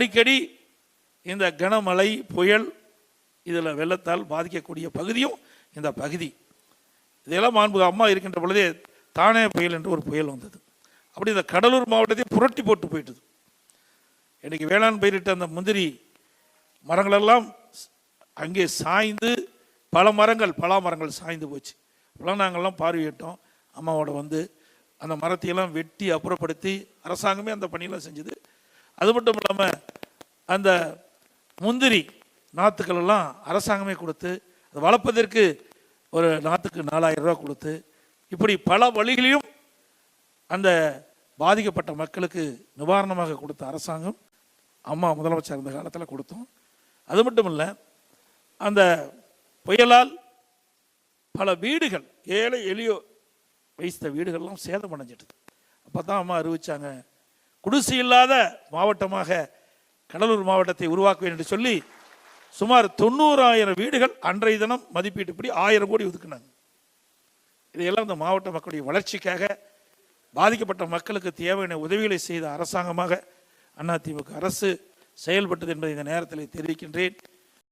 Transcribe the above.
அடிக்கடி இந்த கனமழை புயல் இதில் வெள்ளத்தால் பாதிக்கக்கூடிய பகுதியும் இந்த பகுதி. இதெல்லாம் மாண்பு அம்மா இருக்கின்ற பொழுதே தானே புயல் என்று ஒரு புயல் வந்தது. அப்படி இந்த கடலூர் மாவட்டத்தை புரட்டி போட்டு போயிட்டது. இன்றைக்கி வேளாண் பயிரிட்ட அந்த முந்திரி மரங்களெல்லாம் அங்கே சாய்ந்து பல மரங்கள் பலா மரங்கள் சாய்ந்து போச்சு. இப்போலாம் நாங்கள்லாம் பார்வையிட்டோம். அம்மாவோட வந்து அந்த மரத்தையெல்லாம் வெட்டி அப்புறப்படுத்தி அரசாங்கமே அந்த பணியெல்லாம் செஞ்சது. அது மட்டும் இல்லாமல் அந்த முந்திரி நாற்றுக்களெல்லாம் அரசாங்கமே கொடுத்து அதை வளர்ப்பதற்கு ஒரு நாற்றுக்கு நாலாயிரம் ரூபா கொடுத்து இப்படி பல வழிகளிலும் அந்த பாதிக்கப்பட்ட மக்களுக்கு நிவாரணமாக கொடுத்த அரசாங்கம் அம்மா முதலமைச்சர் இருந்த காலத்தில் கொடுத்தோம். அது மட்டும் இல்லை அந்த புயலால் பல வீடுகள் ஏழை எளியோ வைத்த வீடுகள்லாம் சேதம் அடைஞ்சிட்டு அப்போ தான் அம்மா அறிவித்தாங்க குடிசை இல்லாத மாவட்டமாக கடலூர் மாவட்டத்தை உருவாக்குவேன் என்று சொல்லி சுமார் தொண்ணூறாயிரம் வீடுகள் அன்றைய தினம் மதிப்பீட்டுப்படி ஆயிரம் கோடி ஒதுக்குனாங்க. இதையெல்லாம் இந்த மாவட்ட மக்களுடைய வளர்ச்சிக்காக பாதிக்கப்பட்ட மக்களுக்கு தேவையான உதவிகளை செய்த அரசாங்கமாக அதிமுக அரசு செயல்பட்டது என்பதை இந்த நேரத்தில் தெரிவிக்கின்றேன்.